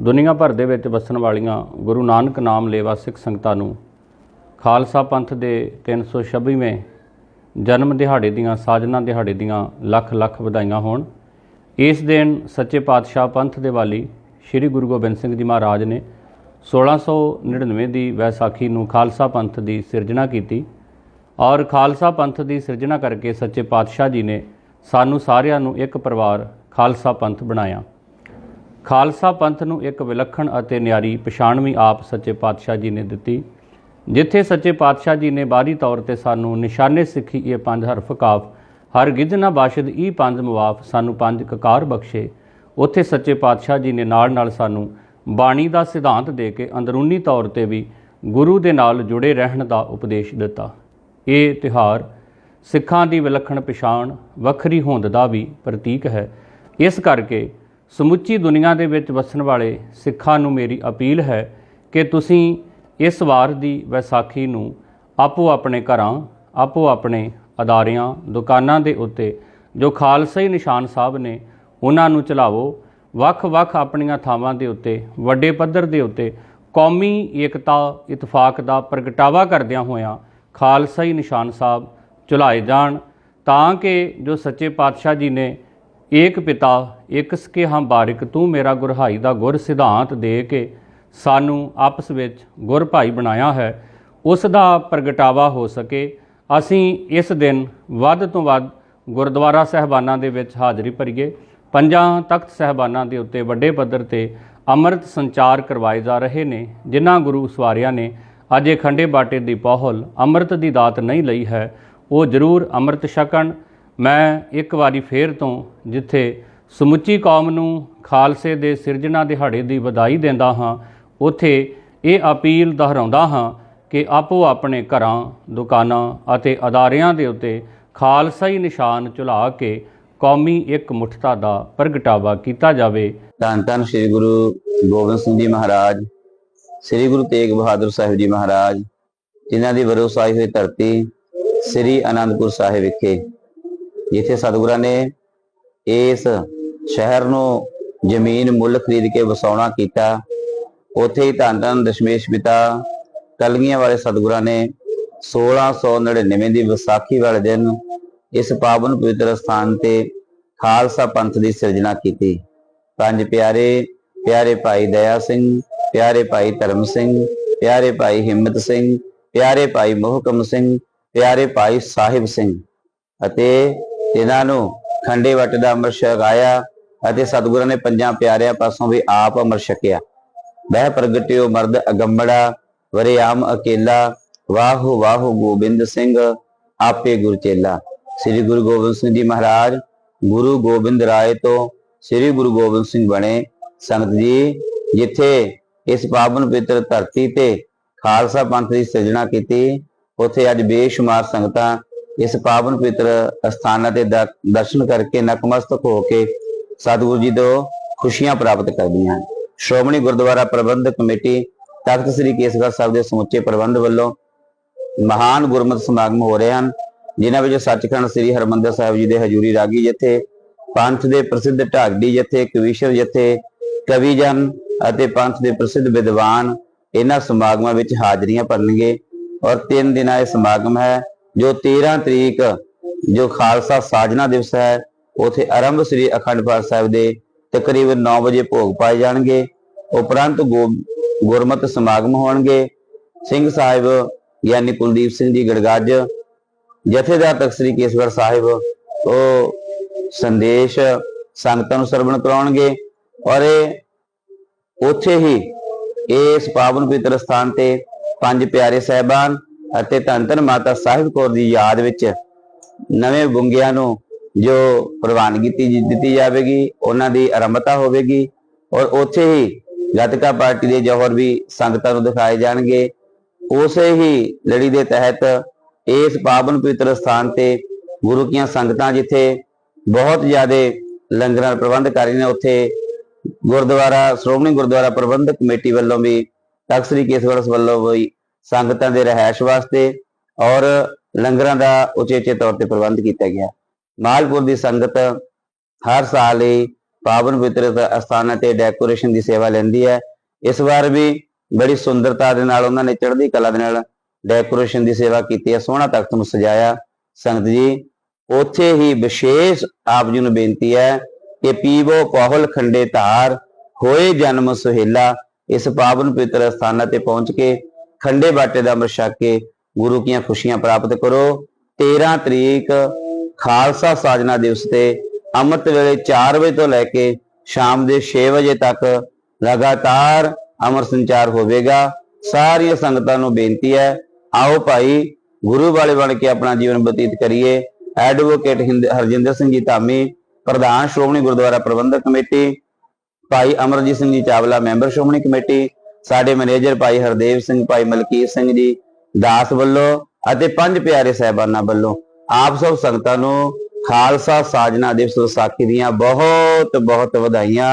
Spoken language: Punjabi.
ਦੁਨੀਆ ਭਰ ਦੇ ਵਿੱਚ ਵਸਣ ਵਾਲੀਆਂ ਗੁਰੂ ਨਾਨਕ ਨਾਮ ਲੇਵਾ ਸਿੱਖ ਸੰਗਤਾਂ ਨੂੰ ਖਾਲਸਾ ਪੰਥ ਦੇ 326ਵੇਂ ਜਨਮ ਦਿਹਾੜੇ ਦੀਆਂ, ਸਾਜਨਾ ਦਿਹਾੜੇ ਦੀਆਂ ਲੱਖ ਲੱਖ ਵਧਾਈਆਂ ਹੋਣ। ਇਸ ਦਿਨ ਸੱਚੇ ਪਾਤਸ਼ਾਹ ਪੰਥ ਦੇ ਵਾਲੀ ਸ੍ਰੀ ਗੁਰੂ ਗੋਬਿੰਦ ਸਿੰਘ ਜੀ ਮਹਾਰਾਜ ਨੇ 1699 ਦੀ ਵੈਸਾਖੀ ਨੂੰ ਖਾਲਸਾ ਪੰਥ ਦੀ ਸਿਰਜਣਾ ਕੀਤੀ ਔਰ ਖਾਲਸਾ ਪੰਥ ਦੀ ਸਿਰਜਣਾ ਕਰਕੇ ਸੱਚੇ ਪਾਤਸ਼ਾਹ ਜੀ ਨੇ ਸਾਨੂੰ ਸਾਰਿਆਂ ਨੂੰ ਇੱਕ ਪਰਿਵਾਰ ਖਾਲਸਾ ਪੰਥ ਬਣਾਇਆ। ਖਾਲਸਾ ਪੰਥ ਨੂੰ ਇੱਕ ਵਿਲੱਖਣ ਅਤੇ ਨਿਆਰੀ ਪਛਾਣ ਵੀ ਆਪ ਸੱਚੇ ਪਾਤਸ਼ਾਹ ਜੀ ਨੇ ਦਿੱਤੀ, ਜਿੱਥੇ ਸੱਚੇ ਪਾਤਸ਼ਾਹ ਜੀ ਨੇ ਬਾਹਰੀ ਤੌਰ ਤੇ ਸਾਨੂੰ ਨਿਸ਼ਾਨੇ ਸਿੱਖੀ ਇਹ ਪੰਜ ਹਰਫ ਕਾਫ ਹਰ ਗਿਜ ਨਾ ਬਾਸ਼ਦ ਇਹ ਪੰਜ ਮੁਆਫ ਸਾਨੂੰ ਪੰਜ ਕਕਾਰ ਬਖਸ਼ੇ, ਉੱਥੇ ਸੱਚੇ ਪਾਤਸ਼ਾਹ ਜੀ ਨੇ ਨਾਲ ਨਾਲ ਸਾਨੂੰ ਬਾਣੀ ਦਾ ਸਿਧਾਂਤ ਦੇ ਕੇ ਅੰਦਰੂਨੀ ਤੌਰ ਤੇ ਵੀ ਗੁਰੂ ਦੇ ਨਾਲ ਜੁੜੇ ਰਹਿਣ ਦਾ ਉਪਦੇਸ਼ ਦਿੱਤਾ। ਇਹ ਤਿਹਾਰ ਸਿੱਖਾਂ ਦੀ ਵਿਲੱਖਣ ਪਛਾਣ, ਵੱਖਰੀ ਹੋਂਦ ਦਾ ਵੀ ਪ੍ਰਤੀਕ ਹੈ। ਇਸ ਕਰਕੇ ਸਮੁੱਚੀ ਦੁਨੀਆ ਦੇ ਵਿੱਚ ਵਸਣ ਵਾਲੇ ਸਿੱਖਾਂ ਨੂੰ ਮੇਰੀ ਅਪੀਲ ਹੈ ਕਿ ਤੁਸੀਂ ਇਸ ਵਾਰ ਦੀ ਵਿਸਾਖੀ ਨੂੰ ਆਪੋ ਆਪਣੇ ਘਰਾਂ, ਆਪੋ ਆਪਣੇ ਅਦਾਰਿਆਂ, ਦੁਕਾਨਾਂ ਦੇ ਉੱਤੇ, ਜੋ ਖਾਲਸਾਈ ਨਿਸ਼ਾਨ ਸਾਹਿਬ ਨੇ ਉਹਨਾਂ ਨੂੰ ਚਲਾਵੋ, ਵੱਖ-ਵੱਖ ਆਪਣੀਆਂ ਥਾਵਾਂ ਦੇ ਉੱਤੇ, ਵੱਡੇ ਪੱਧਰ ਦੇ ਉੱਤੇ, ਕੌਮੀ ਏਕਤਾ, ਇਤਫਾਕ ਦਾ ਪ੍ਰਗਟਾਵਾ ਕਰਦਿਆਂ ਹੋਇਆਂ ਖਾਲਸਾਈ ਨਿਸ਼ਾਨ ਸਾਹਿਬ ਚੁਲਾਏ ਜਾਣ, ਤਾਂ ਕਿ ਜੋ ਸੱਚੇ ਪਾਤਸ਼ਾਹ ਜੀ ਨੇ ਏਕ ਪਿਤਾ ਇਕ ਸਕੇ ਹਮ ਬਾਰਿਕ, ਤੂੰ ਮੇਰਾ ਗੁਰਹਾਈ ਦਾ ਗੁਰ ਸਿਧਾਂਤ ਦੇ ਕੇ ਸਾਨੂੰ ਆਪਸ ਵਿੱਚ ਗੁਰ ਭਾਈ ਬਣਾਇਆ ਹੈ। ਉਸ ਦਾ ਪ੍ਰਗਟਾਵਾ ਹੋ ਸਕੇ। ਅਸੀਂ ਇਸ ਦਿਨ ਵੱਧ ਤੋਂ ਵੱਧ ਗੁਰਦੁਆਰਾ ਸਹਿਬਾਨਾਂ ਦੇ ਵਿੱਚ ਹਾਜ਼ਰੀ ਭਰੀਏ। ਪੰਜਾਂ ਤਖਤ ਸਹਿਬਾਨਾਂ ਦੇ ਉੱਤੇ ਵੱਡੇ ਪੱਧਰ ਤੇ ਅੰਮ੍ਰਿਤ ਸੰਚਾਰ ਕਰਵਾਏ ਜਾ ਰਹੇ ਨੇ, ਜਿਨ੍ਹਾਂ ਗੁਰੂ ਸਵਾਰਿਆਂ ਨੇ ਅਜੇ ਖੰਡੇ ਬਾਟੇ ਦੀ ਪਹੁਲ ਅੰਮ੍ਰਿਤ ਦੀ ਦਾਤ ਨਹੀਂ ਲਈ ਹੈ। ਉਹ ਜ਼ਰੂਰ ਅੰਮ੍ਰਿਤ ਛਕਣ। ਮੈਂ ਇੱਕ ਵਾਰੀ ਫੇਰ ਤੋਂ ਜਿੱਥੇ ਸਮੁੱਚੀ ਕੌਮ ਨੂੰ ਖਾਲਸੇ ਦੇ ਸਿਰਜਣਾ ਦਿਹਾੜੇ ਦੀ ਵਧਾਈ ਦਿੰਦਾ ਹਾਂ, ਉੱਥੇ ਇਹ ਅਪੀਲ ਦੁਹਰਾਉਂਦਾ ਹਾਂ ਕਿ ਆਪੋ ਆਪਣੇ ਘਰਾਂ, ਦੁਕਾਨਾਂ ਅਤੇ ਅਦਾਰਿਆਂ ਦੇ ਉੱਤੇ ਖਾਲਸਾਈ ਨਿਸ਼ਾਨ ਝੁਲਾ ਕੇ ਕੌਮੀ ਇੱਕ ਮੁੱਠਤਾ ਦਾ ਪ੍ਰਗਟਾਵਾ ਕੀਤਾ ਜਾਵੇ। ਧੰਨ ਧੰਨ ਸ੍ਰੀ ਗੁਰੂ ਗੋਬਿੰਦ ਸਿੰਘ ਜੀ ਮਹਾਰਾਜ, ਸ੍ਰੀ ਗੁਰੂ ਤੇਗ ਬਹਾਦਰ ਸਾਹਿਬ ਜੀ ਮਹਾਰਾਜ, ਜਿਨ੍ਹਾਂ ਦੀ ਵਰੋਸਾਈ ਹੋਈ ਧਰਤੀ ਸ੍ਰੀ ਅਨੰਦਪੁਰ ਸਾਹਿਬ ਵਿਖੇ ਜਿੱਥੇ ਸਤਿਗੁਰਾਂ ਨੇ ਇਸ ਸ਼ਹਿਰ ਨੂੰ ਜ਼ਮੀਨ, ਮੁੱਲ ਖਰੀਦ ਕੇ ਵਸਾਉਣਾ ਕੀਤਾ, ਉੱਥੇ ਹੀ ਧੰਨ ਧੰਨ ਦਸ਼ਮੇਸ਼ ਪਿਤਾ ਕਲਗੀਆਂ ਵਾਲੇ ਸਤਿਗੁਰਾਂ ਨੇ 1699 ਦੀ ਵਿਸਾਖੀ ਵਾਲੇ ਦਿਨ ਇਸ ਪਾਵਨ ਪਵਿੱਤਰ ਸਥਾਨ ਤੇ ਖਾਲਸਾ ਪੰਥ ਦੀ ਸਿਰਜਣਾ ਕੀਤੀ। ਪੰਜ ਪਿਆਰੇ ਪਿਆਰੇ ਭਾਈ ਦਇਆ ਸਿੰਘ, ਪਿਆਰੇ ਭਾਈ ਧਰਮ ਸਿੰਘ, ਪਿਆਰੇ ਭਾਈ ਹਿੰਮਤ ਸਿੰਘ, ਪਿਆਰੇ ਭਾਈ ਮੋਹਕਮ ਸਿੰਘ, ਪਿਆਰੇ ਭਾਈ ਸਾਹਿਬ ਸਿੰਘ ਅਤੇ ਇਹਨਾਂ ਨੂੰ ਖੰਡੇ ਵੱਟ ਦਾ ਅੰਮ੍ਰਿਤ ਛਕਾਇਆ ਅਤੇ ਸਤਿਗੁਰਾਂ ਨੇ ਪੰਜਾਂ ਪਿਆਰਿਆਂ ਪਾਸੋਂ ਵੀ ਆਪ ਅੰਮ੍ਰਿਤ ਛਕਿਆ ਬਹਿ ਪ੍ਰਗਟਿਓ ਮਰਦ ਅਗੰਬੜਾ ਵਰਿਆਮ ਅਕੇਲਾ, ਵਾਹੋ ਵਾਹੋ ਗੋਬਿੰਦ ਸਿੰਘ, ਆਪੇ ਗੁਰਚੇਲਾ ਸ੍ਰੀ ਗੁਰੂ ਗੋਬਿੰਦ ਸਿੰਘ ਜੀ ਮਹਾਰਾਜ, ਗੁਰੂ ਗੋਬਿੰਦ ਰਾਏ ਤੋਂ ਸ੍ਰੀ ਗੁਰੂ ਗੋਬਿੰਦ ਸਿੰਘ ਬਣੇ। ਸੰਗਤ ਜੀ, ਜਿੱਥੇ ਇਸ ਪਾਵਨ ਪਵਿੱਤਰ ਧਰਤੀ ਤੇ ਖਾਲਸਾ ਪੰਥ ਦੀ ਸਿਰਜਣਾ ਕੀਤੀ, ਉੱਥੇ ਅੱਜ ਬੇਸ਼ੁਮਾਰ ਸੰਗਤਾਂ ਇਸ ਪਾਵਨ ਪਵਿੱਤਰ ਅਸਥਾਨਾਂ ਤੇ ਦਰ- ਦਰਸ਼ਨ ਕਰਕੇ ਨਕਮਸਤਕ ਹੋ ਕੇ ਸਤਿਗੁਰੂ ਜੀ ਤੋਂ ਖੁਸ਼ੀਆਂ ਪ੍ਰਾਪਤ ਕਰਦੀਆਂ ਹਨ। ਸ਼੍ਰੋਮਣੀ ਗੁਰਦੁਆਰਾ ਪ੍ਰਬੰਧਕ ਕਮੇਟੀ ਤਖਤ ਸ੍ਰੀ ਕੇਸਗੜ੍ਹ ਸਾਹਿਬ ਦੇ ਸਮੁੱਚੇ ਪ੍ਰਬੰਧ ਵੱਲੋਂ ਮਹਾਨ ਗੁਰਮਤਿ ਸਮਾਗਮ ਹੋ ਰਹੇ ਹਨ, ਜਿਨ੍ਹਾਂ ਵਿੱਚ ਸੱਚਖੰਡ ਸ੍ਰੀ ਹਰਮੰਦਰ ਸਾਹਿਬ ਜੀ ਦੇ ਹਜੂਰੀ ਰਾਗੀ ਜਥੇ ਪੰਥ ਦੇ ਪ੍ਰਸਿੱਧ ਢਾਡੀ ਜਥੇ, ਕਵੀਸ਼ਰ ਜਿੱਥੇ, ਕਵੀਜਨ ਅਤੇ ਪੰਥ ਦੇ ਪ੍ਰਸਿੱਧ ਵਿਦਵਾਨ ਇਹਨਾਂ ਸਮਾਗਮਾਂ ਵਿੱਚ ਹਾਜ਼ਰੀਆਂ ਭਰਨਗੇ ਔਰ ਤਿੰਨ ਦਿਨਾਂ ਇਹ ਸਮਾਗਮ ਹੈ। ਜੋ 13 ਤਰੀਕ ਜੋ ਖਾਲਸਾ ਸਾਜਨਾ ਦਿਵਸ ਹੈ, ਉਥੇ ਆਰੰਭ ਸ੍ਰੀ ਅਖੰਡ ਪਾਠ ਸਾਹਿਬ ਦੇ ਤਕਰੀਬਨ 9 ਵਜੇ ਭੋਗ ਪਾਏ ਜਾਣਗੇ। ਉਪਰੰਤ ਗੋ- ਗੁਰਮਤਿ ਸਮਾਗਮ ਹੋਣਗੇ। ਸਿੰਘ ਸਾਹਿਬ ਯਾਨੀ ਕੁਲਦੀਪ ਸਿੰਘ ਜੀ ਗੜਗੱਜ, ਜਥੇਦਾਰ ਤਖਤ ਸ੍ਰੀ ਕੇਸਗੜ੍ਹ ਸਾਹਿਬ, ਉਹ ਸੰਦੇਸ਼ ਸੰਗਤਾਂ ਨੂੰ ਸਰਵਣ ਕਰਾਉਣਗੇ। ਔਰ ਇਹ ਉੱਥੇ ਹੀ ਇਸ ਪਾਵਨ ਪਵਿੱਤਰ ਸਥਾਨ ਤੇ ਪੰਜ ਪਿਆਰੇ ਸਹਿਬਾਨ ਅਤੇ ਧੰਨ ਧੰਨ ਮਾਤਾ ਸਾਹਿਬ ਕੌਰ ਦੀ ਯਾਦ ਵਿੱਚ ਨਵੇਂ ਗੁੰਗਿਆਂ ਨੂੰ ਜੋ ਪ੍ਰਵਾਨਗੀ ਦਿੱਤੀ ਦਿੱਤੀ ਜਾਵੇਗੀ, ਉਹਨਾਂ ਦੀ ਆਰੰਭਤਾ ਹੋਵੇਗੀ ਔਰ ਉੱਥੇ ਹੀ ਗਤਕਾ ਪਾਰਟੀ ਦੇ ਜੋਹਰ ਵੀ ਸੰਗਤਾਂ ਨੂੰ ਦਿਖਾਏ ਜਾਣਗੇ। ਉਸੇ ਹੀ ਲੜੀ ਦੇ ਤਹਿਤ ਇਸ ਪਾਵਨ ਪਵਿੱਤਰ ਸਥਾਨ ਤੇ ਗੁਰੂ ਕੀਆਂ ਸੰਗਤਾਂ ਜਿੱਥੇ ਬਹੁਤ ਜ਼ਿਆਦਾ ਲੰਗਰਾਂ ਦਾ ਪ੍ਰਬੰਧ ਕਰ ਰਹੀਆਂ ਨੇ, ਉੱਥੇ ਗੁਰਦੁਆਰਾ, ਸ਼੍ਰੋਮਣੀ ਗੁਰਦੁਆਰਾ ਪ੍ਰਬੰਧਕ ਕਮੇਟੀ ਵੱਲੋਂ ਵੀ ਤਖਤ ਸ੍ਰੀ ਕੇਸਗੜ੍ਹ ਵੱਲੋਂ ਵੀ ਸੰਗਤਾਂ ਦੇ ਰਹਿائش ਵਾਸਤੇ ਔਰ ਲੰਗਰਾਂ ਦਾ ਉਚੇਚੇ ਤੌਰ ਤੇ ਪ੍ਰਬੰਧ ਕੀਤਾ ਗਿਆ। ਮਾਲਪੁਰ ਦੀ ਸੰਗਤ ਹਰ ਸਾਲ ਹੀ ਪਾਵਨ ਪਵਿੱਤਰ ਅਸਥਾਨਾਂ ਤੇ ਡੈਕੋਰੇਸ਼ਨ ਦੀ ਸੇਵਾ ਲੈਂਦੀ ਹੈ। ਇਸ ਵਾਰ ਵੀ ਬੜੀ ਸੁੰਦਰਤਾ ਦੇ ਨਾਲ ਉਹਨਾਂ ਨੇ ਚੜ੍ਹਦੀ ਕਲਾ ਦੇ ਨਾਲ ਡੈਕੋਰੇਸ਼ਨ ਦੀ ਸੇਵਾ ਕੀਤੀ ਹੈ। ਸੋਹਣਾ ਤਖਤ ਨੂੰ ਸਜਾਇਆ। ਸੰਗਤ ਜੀ, ਉੱਥੇ ਹੀ ਵਿਸ਼ੇਸ਼ ਆਪ ਜੀ ਨੂੰ ਬੇਨਤੀ ਹੈ ਕਿ ਪੀਵੋ ਕੋਹਲ ਖੰਡੇ ਧਾਰ ਹੋਏ ਜਨਮ ਸੁਹੇਲਾ ਇਸ ਪਾਵਨ ਪਵਿੱਤਰ ਅਸਥਾਨਾਂ ਤੇ ਪਹੁੰਚ ਕੇ ਖੰਡੇ ਬਾਟੇ ਦਾ ਅੰਮ੍ਰਿਤ ਛਕ ਕੇ ਗੁਰੂ ਕੀਆਂ ਖੁਸ਼ੀਆਂ ਪ੍ਰਾਪਤ ਕਰੋ। 13 ਤਰੀਕ ਖਾਲਸਾ ਸਾਜਨਾ ਦਿਵਸ ਤੇ ਅੰਮ੍ਰਿਤ ਵੇਲੇ 4 ਵਜੇ ਤੋਂ ਲੈ ਕੇ ਸ਼ਾਮ ਦੇ 6 ਵਜੇ ਤੱਕ ਲਗਾਤਾਰ ਅਮਰ ਸੰਚਾਰ ਹੋਵੇਗਾ। ਸਾਰੀਆਂ ਸੰਗਤਾਂ ਨੂੰ ਬੇਨਤੀ ਹੈ, ਆਓ ਭਾਈ, ਗੁਰੂ ਵਾਲੇ ਬਣ ਕੇ ਆਪਣਾ ਜੀਵਨ ਬਤੀਤ ਕਰੀਏ। ਐਡਵੋਕੇਟ ਹਿੰਦ- ਹਰਜਿੰਦਰ ਸਿੰਘ ਜੀ ਧਾਮੀ, ਪ੍ਰਧਾਨ ਸ਼੍ਰੋਮਣੀ ਗੁਰਦੁਆਰਾ ਪ੍ਰਬੰਧਕ ਕਮੇਟੀ, ਭਾਈ ਅਮਰਜੀਤ ਸਿੰਘ ਜੀ ਚਾਵਲਾ ਮੈਂਬਰ ਸ਼੍ਰੋਮਣੀ ਕਮੇਟੀ ਸਾਡੇ ਮੈਨੇਜਰ ਭਾਈ ਹਰਦੇਵ ਸਿੰਘ, ਭਾਈ ਮਲਕੀਤ ਸਿੰਘ ਜੀ, ਦਾਸ ਵੱਲੋਂ ਅਤੇ ਪੰਜ ਪਿਆਰੇ ਸਹਿਬਾਨਾਂ ਵੱਲੋਂ ਆਪ ਸਭ ਸੰਗਤਾਂ ਨੂੰ ਖਾਲਸਾ ਸਾਜਨਾ ਦਿਵਸ ਵਿਸਾਖੀ ਦੀਆਂ ਬਹੁਤ ਬਹੁਤ ਵਧਾਈਆਂ।